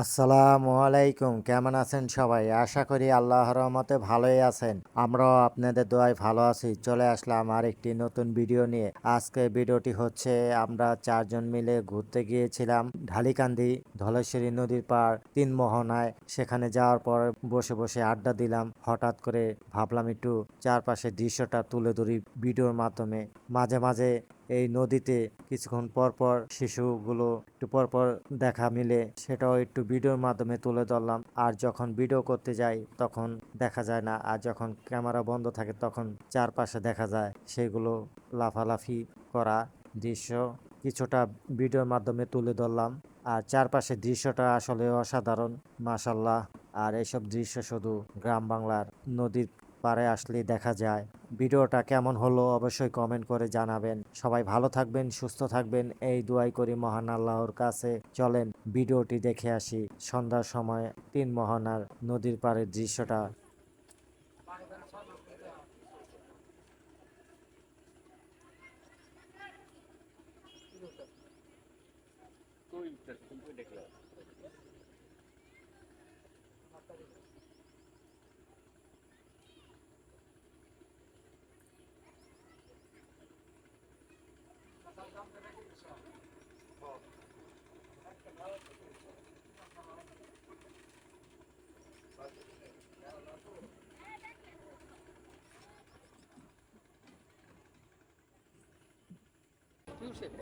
আসসালামু আলাইকুম। কেমন আছেন সবাই? আশা করি আল্লাহ রহমতে ভালোই আছেন। আমরাও আপনাদের দোয়ায় ভালো আছি। চলে আসলাম আর একটি নতুন ভিডিও নিয়ে। আজকে ভিডিওটি হচ্ছে, আমরা চারজন মিলে ঘুরতে গিয়েছিলাম ঢালিকান্দি, ধলেশ্বরী নদীর পার তিন মোহনায় সেখানে যাওয়ার পর বসে বসে আড্ডা দিলাম। হঠাৎ করে ভাবলাম একটু চারপাশের দৃশ্যটা তুলে ধরি ভিডিওর মাধ্যমে। মাঝে মাঝে এই নদীতে কিছুক্ষণ পর পর শিশুগুলো একটু পর পর দেখা মিলে, সেটাও একটু ভিডিওর মাধ্যমে তুলে ধরলাম। আর যখন ভিডিও করতে যাই, তখন দেখা যায় না। আর যখন ক্যামেরা বন্ধ থাকে, তখন চারপাশে দেখা যায় সেগুলো লাফালাফি করা দৃশ্য কিছুটা ভিডিওর মাধ্যমে তুলে ধরলাম। আর চারপাশের দৃশ্যটা আসলে অসাধারণ মাসাল্লাহ আর এইসব দৃশ্য শুধু গ্রাম বাংলার নদীর পারে আসলে দেখা যায়। ভিডিওটা কেমন হলো অবশ্যই কমেন্ট করে জানাবেন। সবাই ভালো থাকবেন, সুস্থ থাকবেন। এই দুয়াই করি মহান আল্লাহর কাছে। চলেন ভিডিওটি দেখে আসি। সন্ধ্যার সময় তিন মহানার নদীর পাড়ের দৃশ্যটা।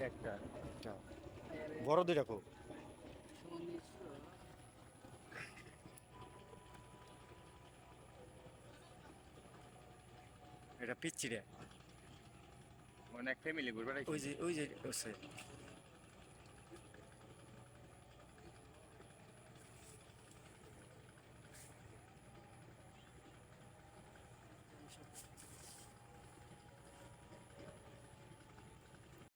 একটা বড় দুই রাখো এটা পিচ্ছি রে। অনেক ফ্যামিলি ঘুরবে ওই যে ওই যে